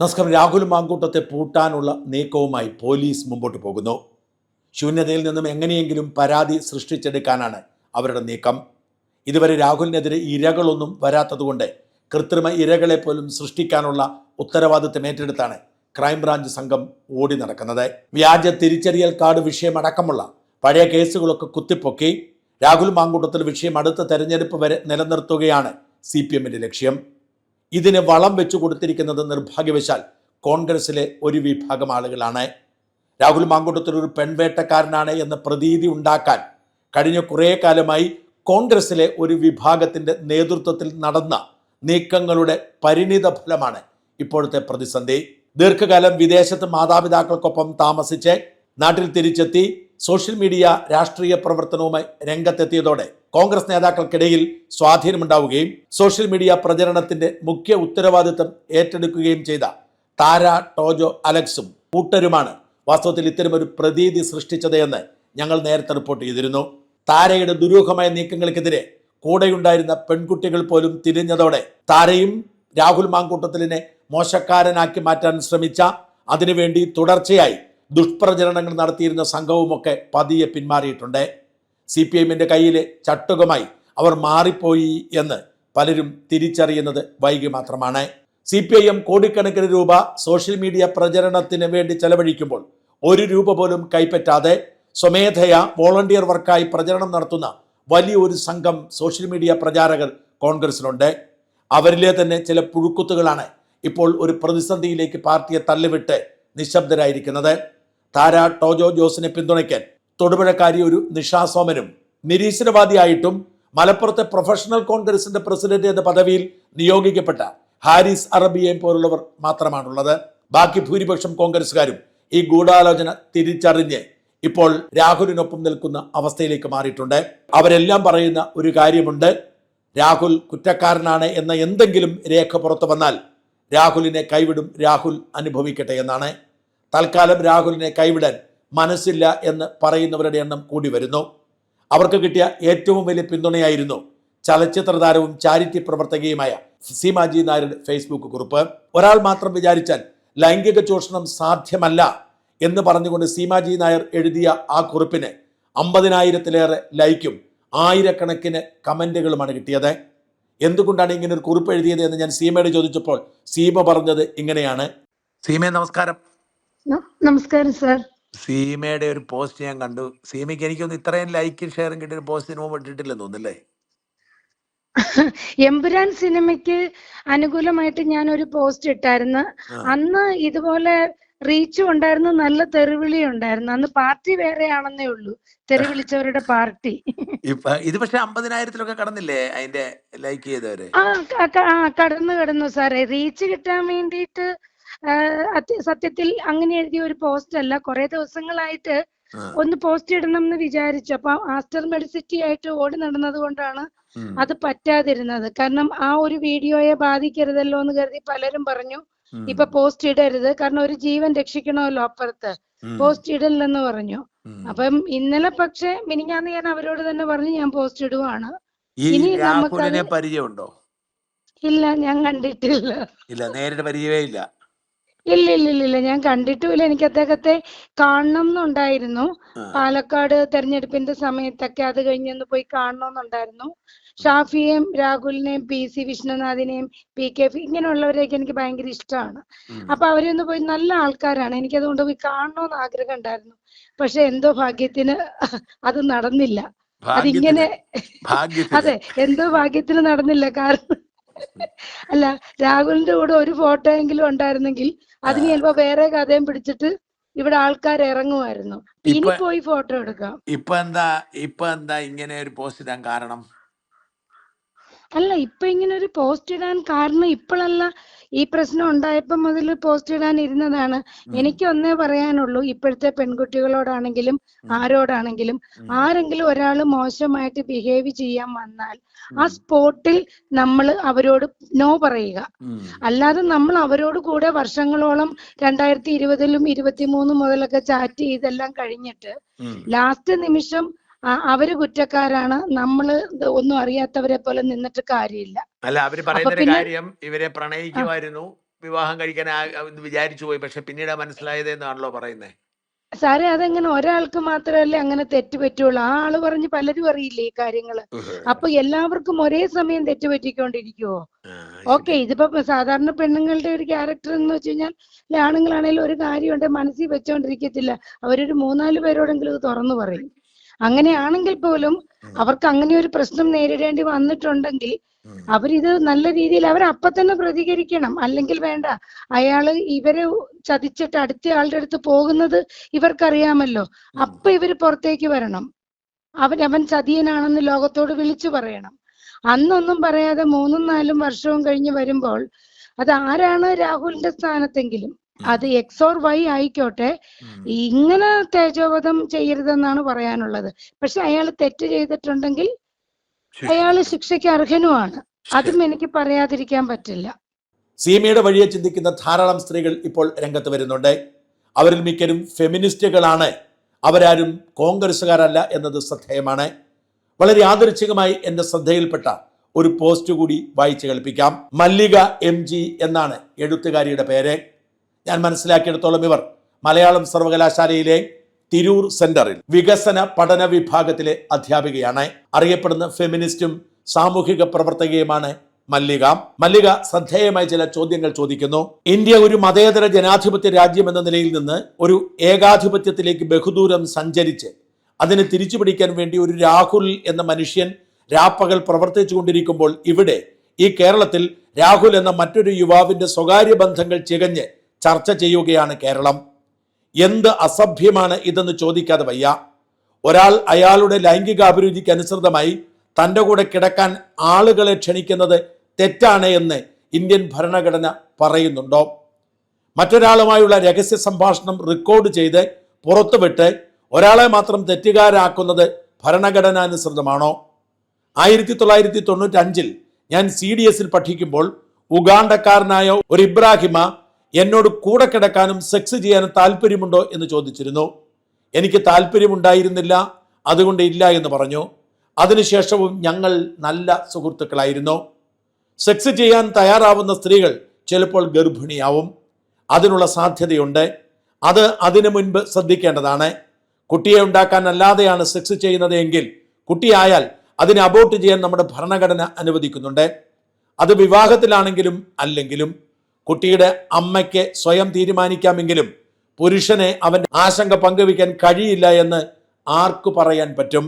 നമസ്കാരം രാഹുൽ മാങ്കൂട്ടത്തെ പൂട്ടാനുള്ള നീക്കവുമായി പോലീസ് മുമ്പോട്ട് പോകുന്നു. ശൂന്യതയിൽ നിന്നും എങ്ങനെയെങ്കിലും പരാതി സൃഷ്ടിച്ചെടുക്കാനാണ് അവരുടെ നീക്കം. ഇതുവരെ രാഹുലിനെതിരെ ഇരകളൊന്നും വരാത്തതുകൊണ്ട് കൃത്രിമ ഇരകളെ പോലും സൃഷ്ടിക്കാനുള്ള ഉത്തരവാദിത്തം ഏറ്റെടുത്താണ് ക്രൈംബ്രാഞ്ച് സംഘം ഓടി നടക്കുന്നത്. വ്യാജ തിരിച്ചറിയൽ കാർഡ് വിഷയമടക്കമുള്ള പഴയ കേസുകളൊക്കെ കുത്തിപ്പൊക്കി രാഹുൽ മാങ്കൂട്ടത്തിൽ വിഷയം അടുത്ത തെരഞ്ഞെടുപ്പ് വരെ നിലനിർത്തുകയാണ് സി ലക്ഷ്യം. ഇതിന് വളം വെച്ചു കൊടുത്തിരിക്കുന്നത് നിർഭാഗ്യവശാൽ കോൺഗ്രസിലെ ഒരു വിഭാഗം ആളുകളാണ്. രാഹുൽ മാങ്കൂട്ടത്തിൽ ഒരു പെൺവേട്ടക്കാരനാണ് എന്ന പ്രതീതി ഉണ്ടാക്കാൻ കഴിഞ്ഞ കുറേ കാലമായി കോൺഗ്രസിലെ ഒരു വിഭാഗത്തിന്റെ നേതൃത്വത്തിൽ നടന്ന നീക്കങ്ങളുടെ പരിണിത ഫലമാണ് ഇപ്പോഴത്തെ പ്രതിസന്ധി. ദീർഘകാലം വിദേശത്ത് മാതാപിതാക്കൾക്കൊപ്പം താമസിച്ച് നാട്ടിൽ തിരിച്ചെത്തി സോഷ്യൽ മീഡിയ രാഷ്ട്രീയ പ്രവർത്തനവുമായി രംഗത്തെത്തിയതോടെ കോൺഗ്രസ് നേതാക്കൾക്കിടയിൽ സ്വാധീനമുണ്ടാവുകയും സോഷ്യൽ മീഡിയ പ്രചരണത്തിന്റെ മുഖ്യ ഉത്തരവാദിത്തം ഏറ്റെടുക്കുകയും ചെയ്ത താര ടോജോ അലക്സും കൂട്ടരുമാണ് വാസ്തവത്തിൽ ഇത്തരമൊരു പ്രതീതി സൃഷ്ടിച്ചത് എന്ന് ഞങ്ങൾ നേരത്തെ റിപ്പോർട്ട് ചെയ്തിരുന്നു. താരയുടെ ദുരൂഹമായ നീക്കങ്ങൾക്കെതിരെ കൂടെയുണ്ടായിരുന്ന പെൺകുട്ടികൾ പോലും തിരിഞ്ഞതോടെ താരയും രാഹുൽ മാങ്കൂട്ടത്തിലിനെ മോശക്കാരനാക്കി മാറ്റാൻ ശ്രമിച്ച അതിനുവേണ്ടി തുടർച്ചയായി ദുഷ്പ്രചരണങ്ങൾ നടത്തിയിരുന്ന സംഘവുമൊക്കെ പതിയെ പിന്മാറിയിട്ടുണ്ട്. സി പി എമ്മിന്റെ കയ്യിലെ ചട്ടുകമായി അവർ മാറിപ്പോയി എന്ന് പലരും തിരിച്ചറിയുന്നത് വൈകി മാത്രമാണ്. സി പി ഐ എം കോടിക്കണക്കിന് രൂപ സോഷ്യൽ മീഡിയ പ്രചരണത്തിന് വേണ്ടി ചെലവഴിക്കുമ്പോൾ ഒരു രൂപ പോലും കൈപ്പറ്റാതെ സ്വമേധയാ വോളണ്ടിയർ വർക്കായി പ്രചരണം നടത്തുന്ന വലിയൊരു സംഘം സോഷ്യൽ മീഡിയ പ്രചാരകർ കോൺഗ്രസിലുണ്ട്. അവരിലെ തന്നെ ചില പുഴുക്കുത്തുകളാണ് ഇപ്പോൾ ഒരു പ്രതിസന്ധിയിലേക്ക് പാർട്ടിയെ തള്ളിവിട്ട് നിശബ്ദരായിരിക്കുന്നത്. താര ടോജോ ജോസിനെ പിന്തുണയ്ക്കാൻ തൊടുപുഴക്കാരി ഒരു നിഷാസോമനും നിരീശ്വരവാദിയായിട്ടും മലപ്പുറത്തെ പ്രൊഫഷണൽ കോൺഗ്രസിന്റെ പ്രസിഡന്റ് എന്ന പദവിയിൽ നിയോഗിക്കപ്പെട്ട ഹാരിസ് അറബിയെയും പോലുള്ളവർ മാത്രമാണുള്ളത്. ബാക്കി ഭൂരിപക്ഷം കോൺഗ്രസ്സുകാരും ഈ ഗൂഢാലോചന തിരിച്ചറിഞ്ഞ് ഇപ്പോൾ രാഹുലിനൊപ്പം നിൽക്കുന്ന അവസ്ഥയിലേക്ക് മാറിയിട്ടുണ്ട്. അവരെല്ലാം പറയുന്ന ഒരു കാര്യമുണ്ട്. രാഹുൽ കുറ്റക്കാരനാണ് എന്ന എന്തെങ്കിലും രേഖ പുറത്തു വന്നാൽ രാഹുലിനെ കൈവിടും. രാഹുൽ അനുഭവിക്കട്ടെ എന്നാണ്. തൽക്കാലം രാഹുലിനെ കൈവിടാൻ മനസ്സില്ല എന്ന് പറയുന്നവരുടെ എണ്ണം കൂടി വരുന്നു. അവർക്ക് കിട്ടിയ ഏറ്റവും വലിയ പിന്തുണയായിരുന്നു ചലച്ചിത്ര താരവും ചാരിറ്റി പ്രവർത്തകയുമായ സീമാജി നായരുടെ ഫേസ്ബുക്ക് കുറിപ്പ്. ഒരാൾ മാത്രം വിചാരിച്ചാൽ ലൈംഗിക ചൂഷണം സാധ്യമല്ല എന്ന് പറഞ്ഞുകൊണ്ട് സീമാജി നായർ എഴുതിയ ആ കുറിപ്പിന് അമ്പതിനായിരത്തിലേറെ ലൈക്കും ആയിരക്കണക്കിന് കമന്റുകളുമാണ് കിട്ടിയത്. എന്തുകൊണ്ടാണ് ഇങ്ങനെ ഒരു കുറിപ്പ് എഴുതിയത് എന്ന് ഞാൻ സീമയോട് ചോദിച്ചപ്പോൾ സീമ പറഞ്ഞത് ഇങ്ങനെയാണ്. സീമ നമസ്കാരം. നമസ്കാരം സർ. സീമയുടെ ഒരു പോസ്റ്റ് ഞാൻ കണ്ടു. സീമയ്ക്ക് എനിക്കൊന്ന് ഇത്രയും ലൈക്കും ഷെയറും കിട്ടിയ പോസ്റ്റിന് മുമ്പ് ഇട്ടിട്ടില്ലെന്ന് തോന്നുന്നില്ലേ? എമ്പുരാൻ സിനിമയ്ക്ക് അനുകൂലമായിട്ട് ഞാൻ ഒരു പോസ്റ്റ് ഇട്ടായിരുന്നു അന്ന് ഇതുപോലെ റീച്ചും ഉണ്ടായിരുന്നു നല്ല തെറിവിളി ഉണ്ടായിരുന്നു. അന്ന് പാർട്ടി വേറെയാണെന്നേ ഉള്ളൂ തെറിവിളിച്ചവരുടെ പാർട്ടി. ഇത് പക്ഷെ അമ്പതിനായിരത്തിലൊക്കെ കടന്നില്ലേ അതിന്റെ ലൈക്ക് ചെയ്തവര്? ആ കടന്നു കടന്നു സാറേ. റീച്ച് കിട്ടാൻ വേണ്ടിയിട്ട് സത്യത്തിൽ അങ്ങനെ എഴുതിയ ഒരു പോസ്റ്റ് അല്ല. കുറെ ദിവസങ്ങളായിട്ട് ഒന്ന് പോസ്റ്റ് ഇടണം എന്ന് വിചാരിച്ചു. അപ്പൊ ആസ്റ്റർ മെഡിസിറ്റി ആയിട്ട് ഓടി നടന്നത് കൊണ്ടാണ് അത് പറ്റാതിരുന്നത്. കാരണം ആ ഒരു വീഡിയോയെ ബാധിക്കരുതല്ലോ എന്ന് കരുതി പലരും പറഞ്ഞു ഇപ്പൊ പോസ്റ്റ് ഇടരുത്. കാരണം ഒരു ജീവൻ രക്ഷിക്കണമല്ലോ അപ്പുറത്ത്. പോസ്റ്റ് ഇടല്ലെന്ന് പറഞ്ഞു. അപ്പം ഇന്നലെ പക്ഷെ മിനിഞ്ഞാന്ന് ഞാൻ അവരോട് തന്നെ പറഞ്ഞു ഞാൻ പോസ്റ്റ് ഇടുവാണ്. ഇനി നമുക്ക് പരിചയമുണ്ടോ? ഇല്ല ഞാൻ കണ്ടിട്ടില്ല. ഇല്ല നേരിട്ട് പരിചയമേ ഇല്ല. ഇല്ല ഇല്ല ഇല്ല ഇല്ല. ഞാൻ കണ്ടിട്ടുമില്ല. എനിക്ക് അദ്ദേഹത്തെ കാണണം എന്നുണ്ടായിരുന്നു പാലക്കാട് തെരഞ്ഞെടുപ്പിന്റെ സമയത്തൊക്കെ അത് കഴിഞ്ഞൊന്ന് പോയി കാണണമെന്നുണ്ടായിരുന്നു ഷാഫിയെയും രാഹുലിനെയും പി സി വിഷ്ണുനാഥിനെയും പി കെ ഇങ്ങനെയുള്ളവരെയൊക്കെ എനിക്ക് ഭയങ്കര ഇഷ്ടമാണ്. അപ്പൊ അവരൊന്ന് പോയി നല്ല ആൾക്കാരാണ്. എനിക്ക് അതുകൊണ്ട് പോയി കാണണമെന്ന് ആഗ്രഹം ഉണ്ടായിരുന്നു പക്ഷെ എന്തോ ഭാഗ്യത്തിന് അത് നടന്നില്ല. അതിങ്ങനെ അതെ എന്തോ ഭാഗ്യത്തിന് നടന്നില്ല. കാരണം അല്ല രാഹുലിന്റെ കൂടെ ഒരു ഫോട്ടോ എങ്കിലും ഉണ്ടായിരുന്നെങ്കിൽ അതിന് ചിലപ്പോ വേറെ കഥയും പിടിച്ചിട്ട് ഇവിടെ ആൾക്കാർ ഇറങ്ങുമായിരുന്നു. ഇനി പോയി ഫോട്ടോ എടുക്കാം. ഇപ്പൊ എന്താ ഇപ്പൊ എന്താ ഇങ്ങനെ ഒരു പോസ്റ്റ് ഇടാൻ കാരണം? അല്ല ഇപ്പൊ ഇങ്ങനെ ഒരു പോസ്റ്റ് ഇടാൻ കാരണം ഇപ്പോഴല്ല ഈ പ്രശ്നം ഉണ്ടായപ്പോ മുതൽ പോസ്റ്റ് ഇടാൻ ഇരുന്നതാണ്. എനിക്ക് ഒന്നേ പറയാനുള്ളൂ ഇപ്പോഴത്തെ പെൺകുട്ടികളോടാണെങ്കിലും ആരോടാണെങ്കിലും ആരെങ്കിലും ഒരാൾ മോശമായിട്ട് ബിഹേവ് ചെയ്യാൻ വന്നാൽ ആ സ്പോട്ടിൽ നമ്മൾ അവരോട് നോ പറയുക. അല്ലാതെ നമ്മൾ അവരോട് കൂടെ വർഷങ്ങളോളം രണ്ടായിരത്തി ഇരുപതിലും ഇരുപത്തിമൂന്നും മുതലൊക്കെ ചാറ്റ് ചെയ്തെല്ലാം കഴിഞ്ഞിട്ട് ലാസ്റ്റ് നിമിഷം അവർ കുറ്റക്കാരാണ്. നമ്മൾ ഒന്നും അറിയാത്തവരെ പോലെ നിന്നിട്ട് കാര്യമില്ല. അല്ല അവർ പറയുന്ന കാര്യം ഇവരെ പ്രണയിക്കുമായിരുന്നു. വിവാഹം കഴിക്കാൻ വിചാരിച്ചു പോയി. പക്ഷെ പിന്നീട് മനസ്സിലായത് എന്നാണല്ലോ പറയുന്നത് സാറേ അതെങ്ങനെ ഒരാൾക്ക് മാത്രമല്ലേ അങ്ങനെ തെറ്റ് പറ്റുള്ളൂ ആ ആൾ പറഞ്ഞ് പലരും അറിയില്ലേ ഈ കാര്യങ്ങൾ? അപ്പൊ എല്ലാവർക്കും ഒരേ സമയം തെറ്റ് പറ്റിക്കൊണ്ടിരിക്കുവോ ഓക്കെ ഇതിപ്പോ സാധാരണ പെണ്ണുങ്ങളുടെ ഒരു ക്യാരക്ടർ എന്ന് വെച്ച് കഴിഞ്ഞാൽ ആണുങ്ങളാണെങ്കിലും ഒരു കാര്യമുണ്ട് മനസ്സിൽ വെച്ചോണ്ടിരിക്കത്തില്ല. അവരൊരു മൂന്നാൽ പേരോടെങ്കിലും ഇത് തുറന്നു പറയും. അങ്ങനെയാണെങ്കിൽ പോലും അവർക്ക് അങ്ങനെ ഒരു പ്രശ്നം നേരിടേണ്ടി വന്നിട്ടുണ്ടെങ്കിൽ അവരിത് നല്ല രീതിയിൽ അവർ അപ്പൊ തന്നെ പ്രതികരിക്കണം. അല്ലെങ്കിൽ വേണ്ട അയാൾ ഇവരെ ചതിച്ചിട്ട് അടുത്ത ആളുടെ അടുത്ത് പോകുന്നത് ഇവർക്കറിയാമല്ലോ. അപ്പൊ ഇവർ പുറത്തേക്ക് വരണം. അവൻ അവൻ ചതിയനാണെന്ന് ലോകത്തോട് വിളിച്ചു പറയണം. അന്നൊന്നും പറയാതെ മൂന്നും നാലും വർഷവും കഴിഞ്ഞ് വരുമ്പോൾ അത് ആരാണ് രാഹുലിന്റെ സ്ഥാനത്തെങ്കിലും അത് എക്സ് ഓർ വൈ ആയിക്കോട്ടെ. ഇങ്ങനെ തേജോവധം ചെയ്യരുതെന്നാണ് പറയാനുള്ളത്. പക്ഷെ അയാൾ തെറ്റ് ചെയ്തിട്ടുണ്ടെങ്കിൽ അയാൾ ശിക്ഷയ്ക്ക് അർഹനുമാണ്. അതും എനിക്ക് പറയാതിരിക്കാൻ പറ്റില്ല. സീമയുടെ വഴിയെ ചിന്തിക്കുന്ന ധാരാളം സ്ത്രീകൾ ഇപ്പോൾ രംഗത്ത് വരുന്നുണ്ട്. അവരിൽ മിക്കരും ഫെമിനിസ്റ്റുകളാണ്. അവരാരും കോൺഗ്രസ്സുകാരല്ല എന്നത് ശ്രദ്ധേയമാണ്. വളരെ യാദൃച്ഛികമായി എന്റെ ശ്രദ്ധയിൽപ്പെട്ട ഒരു പോസ്റ്റ് കൂടി വായിച്ചു കേൾപ്പിക്കാം. മല്ലിക എം ജി എന്നാണ് എഴുത്തുകാരിയുടെ പേര്. ഞാൻ മനസ്സിലാക്കിയെടുത്തോളം ഇവർ മലയാളം സർവകലാശാലയിലെ തിരൂർ സെന്ററിൽ വികസന പഠന വിഭാഗത്തിലെ അധ്യാപികയാണ്. അറിയപ്പെടുന്ന ഫെമിനിസ്റ്റും സാമൂഹിക പ്രവർത്തകയുമാണ് മല്ലിക. മല്ലിക ശ്രദ്ധേയമായ ചില ചോദ്യങ്ങൾ ചോദിക്കുന്നു. ഇന്ത്യ ഒരു മതേതര ജനാധിപത്യ രാജ്യം എന്ന നിലയിൽ നിന്ന് ഒരു ഏകാധിപത്യത്തിലേക്ക് ബഹുദൂരം സഞ്ചരിച്ച് അതിനെ തിരിച്ചു പിടിക്കാൻ വേണ്ടി ഒരു രാഹുൽ എന്ന മനുഷ്യൻ രാപ്പകൽ പ്രവർത്തിച്ചു കൊണ്ടിരിക്കുമ്പോൾ ഇവിടെ ഈ കേരളത്തിൽ രാഹുൽ എന്ന മറ്റൊരു യുവാവിന്റെ സ്വകാര്യ ബന്ധങ്ങൾ ചികഞ്ഞ് ചർച്ച ചെയ്യുകയാണ് കേരളം. എന്ത് അസഭ്യമാണ് ഇതെന്ന് ചോദിക്കാതെ വയ്യ. ഒരാൾ അയാളുടെ ലൈംഗിക അഭിരുചിക്ക് അനുസൃതമായി തന്റെ കൂടെ കിടക്കാൻ ആളുകളെ ക്ഷണിക്കുന്നത് തെറ്റാണ് എന്ന് ഇന്ത്യൻ ഭരണഘടന പറയുന്നുണ്ടോ? മറ്റൊരാളുമായുള്ള രഹസ്യ സംഭാഷണം റെക്കോർഡ് ചെയ്ത് പുറത്തുവിട്ട് ഒരാളെ മാത്രം തെറ്റുകാരാക്കുന്നത് ഭരണഘടനാനുസൃതമാണോ ആയിരത്തി തൊള്ളായിരത്തി തൊണ്ണൂറ്റി അഞ്ചിൽ ഞാൻ സി ഡി എസിൽ പഠിക്കുമ്പോൾ ഉഗാണ്ടക്കാരനായ ഒരു ഇബ്രാഹിമ എന്നോട് കൂടെ കിടക്കാനും സെക്സ് ചെയ്യാനും താല്പര്യമുണ്ടോ എന്ന് ചോദിച്ചിരുന്നു. എനിക്ക് താല്പര്യമുണ്ടായിരുന്നില്ല അതുകൊണ്ട് ഇല്ല എന്ന് പറഞ്ഞു. അതിനുശേഷവും ഞങ്ങൾ നല്ല സുഹൃത്തുക്കളായിരുന്നു. സെക്സ് ചെയ്യാൻ തയ്യാറാവുന്ന സ്ത്രീകൾ ചിലപ്പോൾ ഗർഭിണിയാവും. അതിനുള്ള സാധ്യതയുണ്ട്. അത് അതിനു മുൻപ് ശ്രദ്ധിക്കേണ്ടതാണ്. കുട്ടിയെ ഉണ്ടാക്കാൻ അല്ലാതെയാണ് സെക്സ് ചെയ്യുന്നത് എങ്കിൽ കുട്ടിയായാൽ അതിനെ അബോട്ട് ചെയ്യാൻ നമ്മുടെ ഭരണഘടന അനുവദിക്കുന്നുണ്ട്. അത് വിവാഹത്തിലാണെങ്കിലും അല്ലെങ്കിലും കുട്ടിയുടെ അമ്മയ്ക്ക് സ്വയം തീരുമാനിക്കാമെങ്കിലും പുരുഷനെ അവന്റെ ആശങ്ക പങ്കുവയ്ക്കാൻ കഴിയില്ല എന്ന് ആർക്കു പറയാൻ പറ്റും?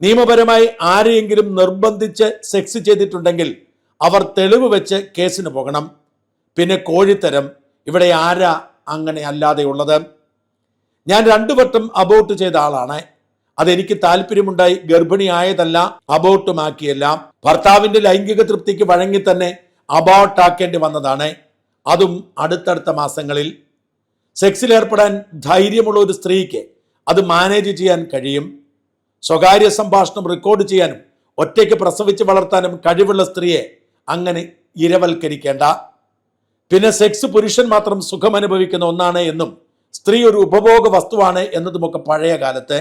നിയമപരമായി ആരെയെങ്കിലും നിർബന്ധിച്ച് സെക്സ് ചെയ്തിട്ടുണ്ടെങ്കിൽ അവർ തെളിവ് വെച്ച് കേസിന് പോകണം. പിന്നെ കോഴിത്തരം ഇവിടെ ആരാ അങ്ങനെ അല്ലാതെ ഉള്ളത് ഞാൻ രണ്ടു വട്ടം അബോട്ട് ചെയ്ത ആളാണ്. അതെനിക്ക് താല്പര്യമുണ്ടായി ഗർഭിണിയായതല്ല അബോട്ടുമാക്കിയല്ല ഭർത്താവിന്റെ ലൈംഗിക തൃപ്തിക്ക് വഴങ്ങി തന്നെ അബോർട്ടാക്കേണ്ടി വന്നതാണ്. അതും അടുത്തടുത്ത മാസങ്ങളിൽ. സെക്സിൽ ഏർപ്പെടാൻ ധൈര്യമുള്ള ഒരു സ്ത്രീക്ക് അത് മാനേജ് ചെയ്യാൻ കഴിയും. സ്വകാര്യ സംഭാഷണം റെക്കോർഡ് ചെയ്യാനും ഒറ്റയ്ക്ക് പ്രസവിച്ച് വളർത്താനും കഴിവുള്ള സ്ത്രീയെ അങ്ങനെ ഇരവൽക്കരിക്കേണ്ട. പിന്നെ സെക്സ് പുരുഷൻ മാത്രം സുഖം അനുഭവിക്കുന്ന ഒന്നാണ് എന്നും സ്ത്രീ ഒരു ഉപഭോഗ വസ്തുവാണ് എന്നതുമൊക്കെ പഴയ കാലത്ത്.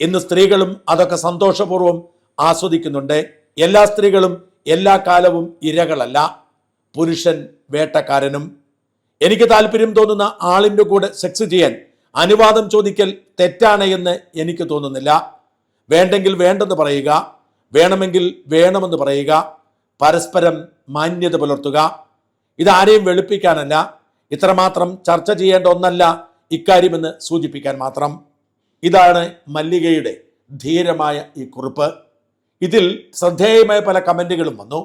ഇന്ന് സ്ത്രീകളും അതൊക്കെ സന്തോഷപൂർവം ആസ്വദിക്കുന്നുണ്ട്. എല്ലാ സ്ത്രീകളും എല്ലാ കാലവും ഇരകളല്ല. പുരുഷൻ വേട്ടക്കാരനും. എനിക്ക് താല്പര്യം തോന്നുന്ന ആളിന്റെ കൂടെ സെക്സ് ചെയ്യാൻ അനുവാദം ചോദിക്കൽ തെറ്റാണ് എന്ന് എനിക്ക് തോന്നുന്നില്ല. വേണ്ടെങ്കിൽ വേണ്ടെന്ന് പറയുക വേണമെങ്കിൽ വേണമെന്ന് പറയുക പരസ്പരം മാന്യത പുലർത്തുക. ഇതാരെയും വെളുപ്പിക്കാനല്ല ഇത്രമാത്രം ചർച്ച ചെയ്യേണ്ട ഒന്നല്ല ഇക്കാര്യമെന്ന് സൂചിപ്പിക്കാൻ മാത്രം. ഇതാണ് മല്ലികയുടെ ധീരമായ ഈ കുറിപ്പ്. ഇതിൽ ശ്രദ്ധേയമായ പല കമന്റുകളും വന്നു.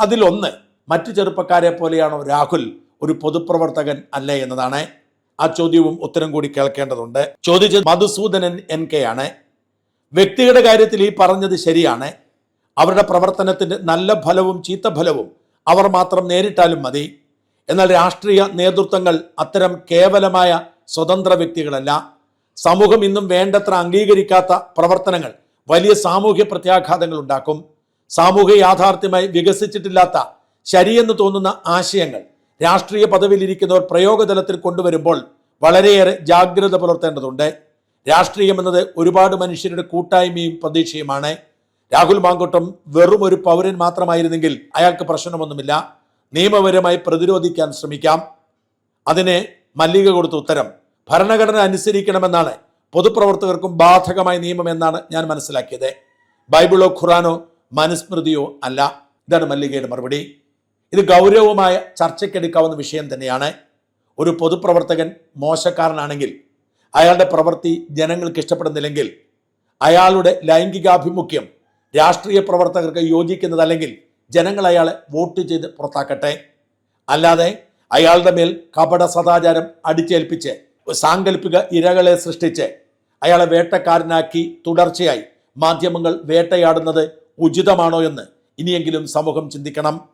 അതിലൊന്ന് മറ്റു ചെറുപ്പക്കാരെ പോലെയാണോ രാഹുൽ ഒരു പൊതുപ്രവർത്തകൻ അല്ലേ എന്നതാണ്. ആ ചോദ്യവും ഉത്തരം കൂടി കേൾക്കേണ്ടതുണ്ട്. ചോദിച്ചത് മധുസൂദനൻ എൻ കെ ആണ്. വ്യക്തിയുടെ കാര്യത്തിൽ ഈ പറഞ്ഞത് ശരിയാണ്. അവരുടെ പ്രവർത്തനത്തിന്റെ നല്ല ഫലവും ചീത്ത ഫലവും അവർ മാത്രം നേരിട്ടാലും മതി. എന്നാൽ രാഷ്ട്രീയ നേതൃത്വങ്ങൾ അത്തരം കേവലമായ സ്വതന്ത്ര വ്യക്തികളല്ല. സമൂഹം ഇന്നും വേണ്ടത്ര അംഗീകരിക്കാത്ത പ്രവർത്തനങ്ങൾ വലിയ സാമൂഹ്യ പ്രത്യാഘാതങ്ങൾ ഉണ്ടാക്കും. സാമൂഹ്യ യാഥാർത്ഥ്യമായി വികസിച്ചിട്ടില്ലാത്ത ശരിയെന്ന് തോന്നുന്ന ആശയങ്ങൾ രാഷ്ട്രീയ പദവിയിലിരിക്കുന്നവർ പ്രയോഗതലത്തിൽ കൊണ്ടുവരുമ്പോൾ വളരെയേറെ ജാഗ്രത പുലർത്തേണ്ടതുണ്ട്. രാഷ്ട്രീയം എന്നത് ഒരുപാട് മനുഷ്യരുടെ കൂട്ടായ്മയും പ്രതീക്ഷയുമാണ്. രാഹുൽ മാങ്കോട്ടം വെറും ഒരു പൗരൻ മാത്രമായിരുന്നെങ്കിൽ അയാൾക്ക് പ്രശ്നമൊന്നുമില്ല. നിയമപരമായി പ്രതിരോധിക്കാൻ ശ്രമിക്കാം. അതിന് മല്ലിക കൊടുത്ത ഉത്തരം ഭരണഘടന അനുസരിക്കണമെന്നാണ് പൊതുപ്രവർത്തകർക്കും ബാധകമായ നിയമം എന്നാണ് ഞാൻ മനസ്സിലാക്കിയത്. ബൈബിളോ ഖുറാനോ മനുസ്മൃതിയോ അല്ല. ഇതാണ് മല്ലികയുടെ മറുപടി. ഇത് ഗൗരവമായ ചർച്ചയ്ക്കെടുക്കാവുന്ന വിഷയം തന്നെയാണ്. ഒരു പൊതുപ്രവർത്തകൻ മോശക്കാരനാണെങ്കിൽ അയാളുടെ പ്രവൃത്തി ജനങ്ങൾക്ക് ഇഷ്ടപ്പെടുന്നില്ലെങ്കിൽ അയാളുടെ ലൈംഗികാഭിമുഖ്യം രാഷ്ട്രീയ പ്രവർത്തകർക്ക് യോജിക്കുന്നതല്ലെങ്കിൽ ജനങ്ങൾ അയാളെ വോട്ട് ചെയ്ത് പുറത്താക്കട്ടെ. അല്ലാതെ അയാളുടെ മേൽ കപട സദാചാരം അടിച്ചേൽപ്പിച്ച് സാങ്കല്പിക ഇരകളെ സൃഷ്ടിച്ച് അയാളെ വേട്ടക്കാരനാക്കി തുടർച്ചയായി. മാധ്യമങ്ങൾ വേട്ടയാടുന്നത് ഉചിതമാണോ എന്ന് ഇനിയെങ്കിലും സമൂഹം ചിന്തിക്കണം.